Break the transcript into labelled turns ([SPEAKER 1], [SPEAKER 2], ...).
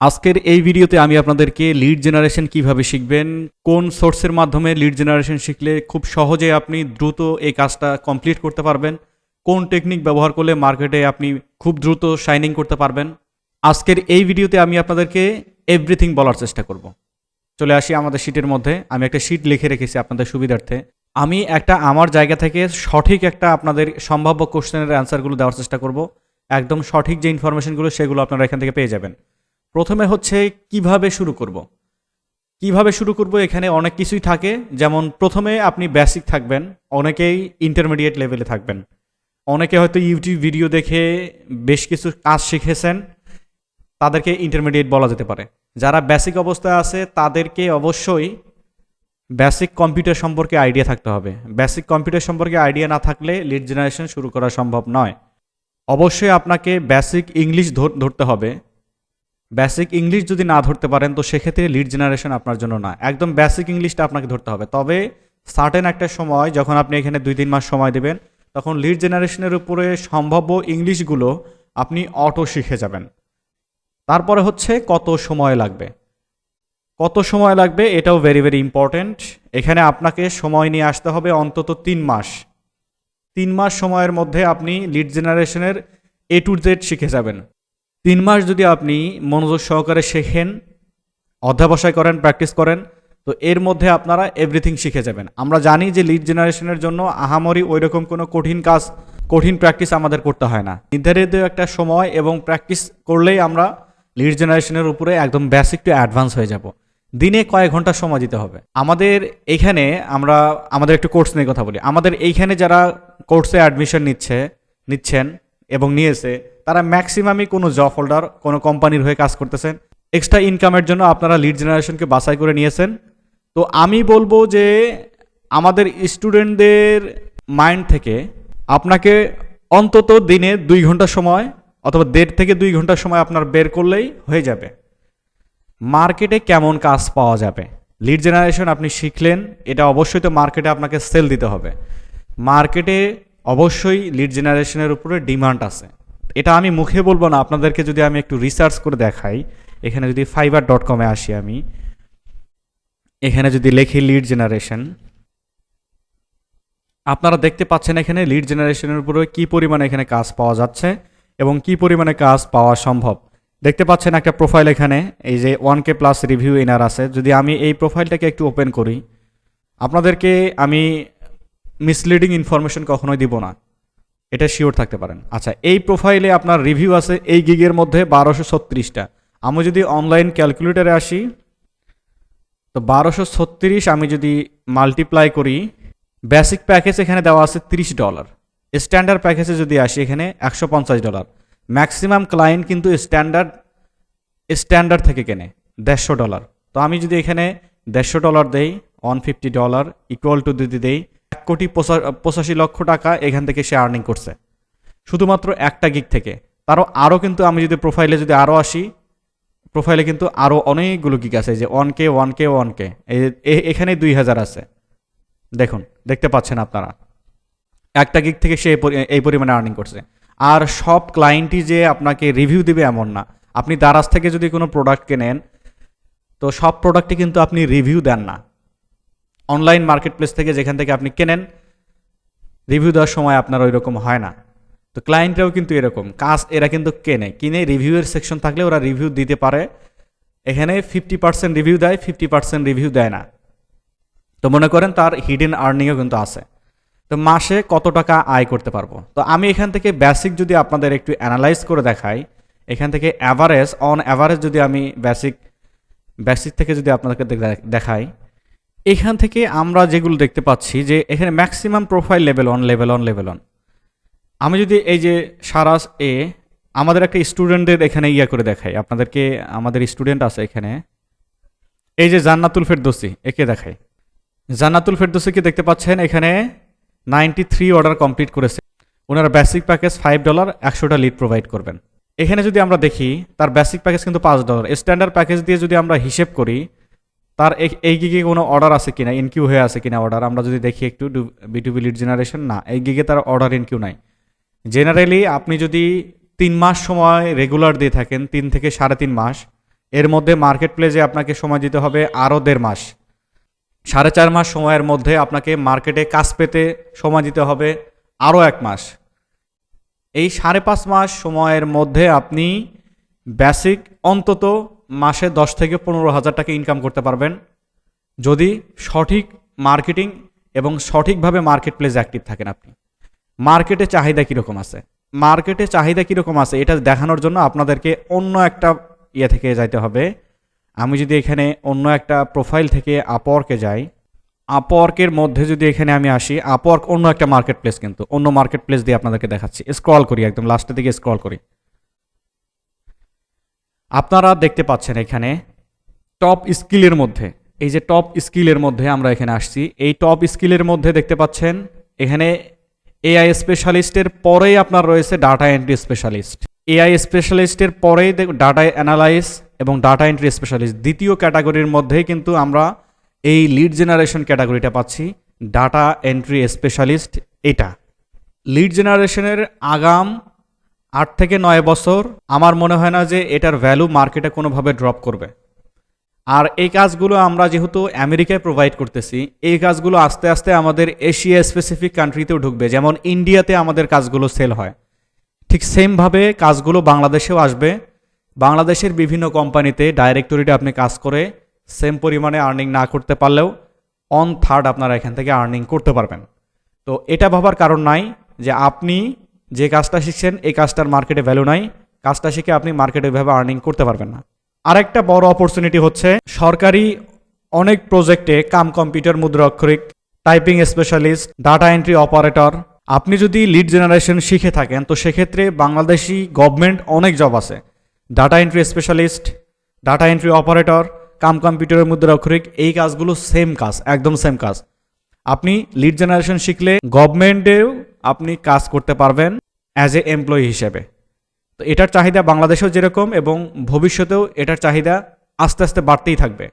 [SPEAKER 1] আজকের এই ভিডিওতে আমি আপনাদেরকে লিড জেনারেশন কীভাবে শিখবেন, কোন সোর্সের মাধ্যমে লিড জেনারেশন শিখলে খুব সহজে আপনি দ্রুত এই কাজটা কমপ্লিট করতে পারবেন, কোন টেকনিক ব্যবহার করলে মার্কেটে আপনি খুব দ্রুত শাইনিং করতে পারবেন। আজকের এই ভিডিওতে আমি আপনাদেরকে এভরিথিং বলার চেষ্টা করব। চলে আসি আমাদের শিটের মধ্যে, আমি একটা শিট লিখে রেখেছি আপনাদের সুবিধার্থে। আমি একটা আমার জায়গা থেকে সঠিক একটা আপনাদের সম্ভাব্য কোশ্চেনের অ্যান্সারগুলো দেওয়ার চেষ্টা করব। একদম সঠিক যে ইনফরমেশনগুলো সেগুলো আপনারা এখান থেকে পেয়ে যাবেন। প্রথমে হচ্ছে, কীভাবে শুরু করব? কীভাবে শুরু করব? এখানে অনেক কিছুই থাকে। যেমন, প্রথমে আপনি বেসিক থাকবেন। অনেকেই ইন্টারমিডিয়েট লেভেলে থাকবেন। অনেকে হয়তো ইউটিউব ভিডিও দেখে বেশ কিছু কাজ শিখেছেন। তাদেরকে ইন্টারমিডিয়েট বলা যেতে পারে। যারা বেসিক অবস্থায় আছে, তাদেরকে অবশ্যই বেসিক কম্পিউটার সম্পর্কে আইডিয়া থাকতে হবে। বেসিক কম্পিউটার সম্পর্কে আইডিয়া না থাকলে লিড জেনারেশন শুরু করা সম্ভব নয়। অবশ্যই আপনাকে বেসিক ইংলিশ ধরতে হবে। বেসিক ইংলিশ যদি না ধরতে পারেন, তো সেক্ষেত্রে লিড জেনারেশন আপনার জন্য না। একদম বেসিক ইংলিশটা আপনাকে ধরতে হবে। তবে সার্টেন একটা সময় যখন আপনি এখানে দুই তিন মাস সময় দেবেন, তখন লিড জেনারেশনের উপরে সম্ভাব্য ইংলিশগুলো আপনি অটো শিখে যাবেন। তারপরে হচ্ছে কত সময় লাগবে। কত সময় লাগবে এটাও ভেরি ভেরি ইম্পর্ট্যান্ট এখানে আপনাকে সময় নিয়ে আসতে হবে অন্তত তিন মাস। তিন মাস সময়ের মধ্যে আপনি লিড জেনারেশনের এ টু জেড শিখে যাবেন। তিন মাস যদি আপনি মনোযোগ সহকারে শেখেন, অধ্যাবসায় করেন প্র্যাকটিস করেন, তো এর মধ্যে আপনারা এভরিথিং শিখে যাবেন। আমরা জানি যে লিড জেনারেশনের জন্য আহামরি ওই রকম কোনো কঠিন কাজ, কঠিন প্র্যাকটিস আমাদের করতে হয় না। নির্ধারিত একটা সময় এবং প্র্যাকটিস করলেই আমরা লিড জেনারেশনের উপরে একদম বেসিক টু অ্যাডভান্স হয়ে যাব। দিনে কয়েক ঘণ্টা সময় দিতে হবে। আমাদের এইখানে আমরা, আমাদের একটু কোর্স নিয়ে কথা বলি। আমাদের এইখানে যারা কোর্সে অ্যাডমিশন নিচ্ছে, নিচ্ছেন এবং নিয়েছে তারা ম্যাক্সিমামই কোনো জব হোল্ডার কোনো কোম্পানির হয়ে কাজ করতেছেন। এক্সট্রা ইনকামের জন্য আপনারা লিড জেনারেশনকে বাছাই করে নিয়েছেন। তো আমি বলব যে, আমাদের স্টুডেন্টদের মাইন্ড থেকে আপনাকে অন্তত দিনে দুই ঘণ্টা সময় অথবা দেড় থেকে দুই ঘণ্টা সময় আপনার বের করলেই হয়ে যাবে। মার্কেটে কেমন কাজ পাওয়া যাবে? লিড জেনারেশন আপনি শিখলেন, এটা অবশ্যই তো মার্কেটে আপনাকে সেল দিতে হবে। মার্কেটে অবশ্যই লিড জেনারেশনের উপরে ডিমান্ড আছে। এটা আমি মুখে বলব না, আপনাদেরকে যদি আমি একটু রিসার্চ করে দেখাই, এখানে যদি ফাইবার ডট কমে আসি আমি, এখানে যদি লেখি লিড জেনারেশন আপনারা দেখতে পাচ্ছেন এখানে লিড জেনারেশনের উপরে কি পরিমাণে এখানে কাজ পাওয়া যাচ্ছে এবং কি পরিমাণে কাজ পাওয়া সম্ভব। দেখতে পাচ্ছেন একটা প্রোফাইল এখানে, এই যে ওয়ান কে প্লাস রিভিউ এনার আছে। যদি আমি এই প্রোফাইলটাকে একটু ওপেন করি, আপনাদেরকে আমি মিসলিডিং ইনফরমেশন কখনোই দিব না। এটা শিওর থাকতে পারেন। আচ্ছা এই প্রোফাইলে আপনার রিভিউ আছে এই গিগের মধ্যে বারোশো ছত্রিশটা। আমি যদি অনলাইন ক্যালকুলেটারে আসি, তো বারোশো ছত্রিশ আমি যদি মাল্টিপ্লাই করি বেসিক প্যাকেজ এখানে দেওয়া আছে তিরিশ ডলার। স্ট্যান্ডার্ড প্যাকেজে যদি আসি, এখানে একশো পঞ্চাশ ডলার। ম্যাক্সিমাম ক্লায়েন্ট কিন্তু স্ট্যান্ডার্ড স্ট্যান্ডার্ড থেকে কেনে, দেড়শো ডলার। তো আমি যদি এখানে দেড়শো ডলার দেই one fifty dollar equal to যদি দেই এক কোটি পঁচাশি লক্ষ টাকা এখান থেকে সে আর্নিং করছে। শুধুমাত্র একটা গিক থেকে। তারও আরও কিন্তু আমি যদি প্রোফাইলে যদি আরও আসি প্রোফাইলে কিন্তু আরও অনেকগুলো গিক আছে যে one K one K one K এখানে দুই হাজার আছে। দেখুন, দেখতে পাচ্ছেন আপনারা। একটা গিক থেকে সে এই পরিমাণে আর্নিং করছে। আর সব ক্লায়েন্টই যে আপনাকে রিভিউ দিবে এমন না। আপনি দারাজ থেকে যদি কোনো প্রোডাক্ট কেনেন, তো সব প্রোডাক্টে কিন্তু আপনি রিভিউ দেন না। অনলাইন মার্কেট প্লেস থেকে যেখান থেকে আপনি কেনেন রিভিউ দেওয়ার সময় আপনার ওই রকম হয় না। তো ক্লায়েন্টরাও কিন্তু এরকম। কাজ এরা কিন্তু কেনে। কিনে রিভিউয়ের সেকশন থাকলে ওরা রিভিউ দিতে পারে। এখানে ফিফটি পার্সেন্ট রিভিউ দেয় ফিফটি পার্সেন্ট রিভিউ দেয় না। তো মনে করেন তার হিডেন আর্নিংও কিন্তু আছে। তো মাসে কত টাকা আয় করতে পারব? তো আমি এখান থেকে বেসিক যদি আপনাদের একটু অ্যানালাইজ করে দেখাই, এখান থেকে অ্যাভারেজ অন অ্যাভারেজ যদি আমি বেসিক বেসিক থেকে যদি আপনাদেরকে দেখাই এখান থেকে আমরা যেগুলো দেখতে পাচ্ছি যে এখানে maximum profile level one level one level one আমি যদি এই যে সারাস এ আমাদের একটা স্টুডেন্টদের এখানে ইয়া করে দেখাই। আপনাদেরকে, আমাদের স্টুডেন্ট আছে এখানে। এই যে জান্নাতুল ফেরদোসি, একে দেখাই। জান্নাতুল ফেরদোসিকে দেখতে পাচ্ছেন এখানে নাইনটি থ্রি অর্ডার কমপ্লিট করেছে। ওনারা বেসিক প্যাকেজ ফাইভ ডলার একশোটা লিড প্রোভাইড করবেন। এখানে যদি আমরা দেখি, তার বেসিক প্যাকেজ কিন্তু পাঁচ ডলার স্ট্যান্ডার্ড প্যাকেজ দিয়ে যদি আমরা হিসেব করি তার এই গিগে কোনো অর্ডার আছে কিনা ইনকিউ হয়ে আছে কিনা অর্ডার আমরা যদি দেখি একটু বিটুবি লিড জেনারেশন না, এই গিগে তার অর্ডার ইনকিউ নাই। জেনারেলি আপনি যদি তিন মাস সময় রেগুলার দিয়ে থাকেন, তিন থেকে সাড়ে তিন মাস, এর মধ্যে মার্কেট প্লেসে আপনাকে সময় দিতে হবে আরও দেড় মাস। সাড়ে চার মাস সময়ের মধ্যে আপনাকে মার্কেটে কাজ পেতে সময় দিতে হবে আরও এক মাস। এই সাড়ে পাঁচ মাস সময়ের মধ্যে আপনি বেসিক অন্তত মাসে দশ থেকে পনেরো হাজার টাকা ইনকাম করতে পারবেন। যদি সঠিক মার্কেটিং এবং সঠিকভাবে মার্কেট প্লেস অ্যাক্টিভ থাকেন আপনি। মার্কেটে চাহিদা কীরকম আছে? মার্কেটে চাহিদা কীরকম আছে, এটা দেখানোর জন্য আপনাদেরকে অন্য একটা ইয়ে থেকে যাইতে হবে। আমি যদি এখানে অন্য একটা প্রোফাইল থেকে আপওয়ার্কে যাই আপওয়ার্কের মধ্যে যদি এখানে আমি আসি আপওয়ার্ক অন্য একটা মার্কেট প্লেস কিন্তু, অন্য মার্কেট প্লেস দিয়ে আপনাদেরকে দেখাচ্ছি। স্ক্রল করি, একদম লাস্টের দিকে স্ক্রল করি। আপনারা দেখতে পাচ্ছেন এখানে টপ স্কিলের মধ্যে। এই যে টপ স্কিলের মধ্যে আমরা এখানে আসছি। এই টপ স্কিলের মধ্যে দেখতে পাচ্ছেন, এখানে এআই স্পেশালিস্টের পরেই আপনার রয়েছে ডাটা এন্ট্রি স্পেশালিস্ট এআই স্পেশালিস্টের পরেই ডাটা অ্যানালাইস এবং ডাটা এন্ট্রি স্পেশালিস্ট দ্বিতীয় ক্যাটাগরির মধ্যেই কিন্তু আমরা এই লিড জেনারেশন ক্যাটাগরিটা পাচ্ছি ডাটা এন্ট্রি স্পেশালিস্ট এটা। লিড জেনারেশনের আগাম আট থেকে নয় বছর আমার মনে হয় না যে এটার ভ্যালু মার্কেটে কোনোভাবে ড্রপ করবে। আর এই কাজগুলো আমরা যেহেতু আমেরিকায় প্রোভাইড করতেছি, এই কাজগুলো আস্তে আস্তে আমাদের এশিয়া স্পেসিফিক কান্ট্রিতেও ঢুকবে, যেমন ইন্ডিয়াতে আমাদের কাজগুলো সেল হয়। ঠিক সেমভাবে কাজগুলো বাংলাদেশেও আসবে। বাংলাদেশের বিভিন্ন কোম্পানিতে ডাইরেক্টরিতে আপনি কাজ করে সেম পরিমাণে আর্নিং না করতে পারলেও অন থার্ড আপনারা এখান থেকে আর্নিং করতে পারবেন। তো এটা ভাবার কারণ নাই যে আপনি যে কাজটা শিখছেন, এই কাজটার মার্কেটে ভ্যালু নাই। কাজটা শিখে আপনি মার্কেটে ভাবে আর্নিং করতে পারবেন না। আরেকটা বড় অপরচুনিটি হচ্ছে, সরকারি অনেক প্রজেক্টে কাম কম্পিউটার মুদ্রা অক্ষরিক typing specialist data entry operator আপনি যদি লিড জেনারেশন শিখে থাকেন, তো সেক্ষেত্রে বাংলাদেশি গভর্নমেন্ট অনেক জব আছে। Data entry specialist data entry operator cum কম্পিউটারের মুদ্রা অক্ষরিক এই কাজগুলো সেম কাজ, একদম সেম কাজ। আপনি লিড জেনারেশন শিখলে গভর্নমেন্টেও আপনি কাজ করতে পারবেন অ্যাজ এ এমপ্লয়ি হিসেবে। তো এটার চাহিদা বাংলাদেশেও যেরকম এবং ভবিষ্যতেও এটার চাহিদা আস্তে আস্তে বাড়তেই থাকবে।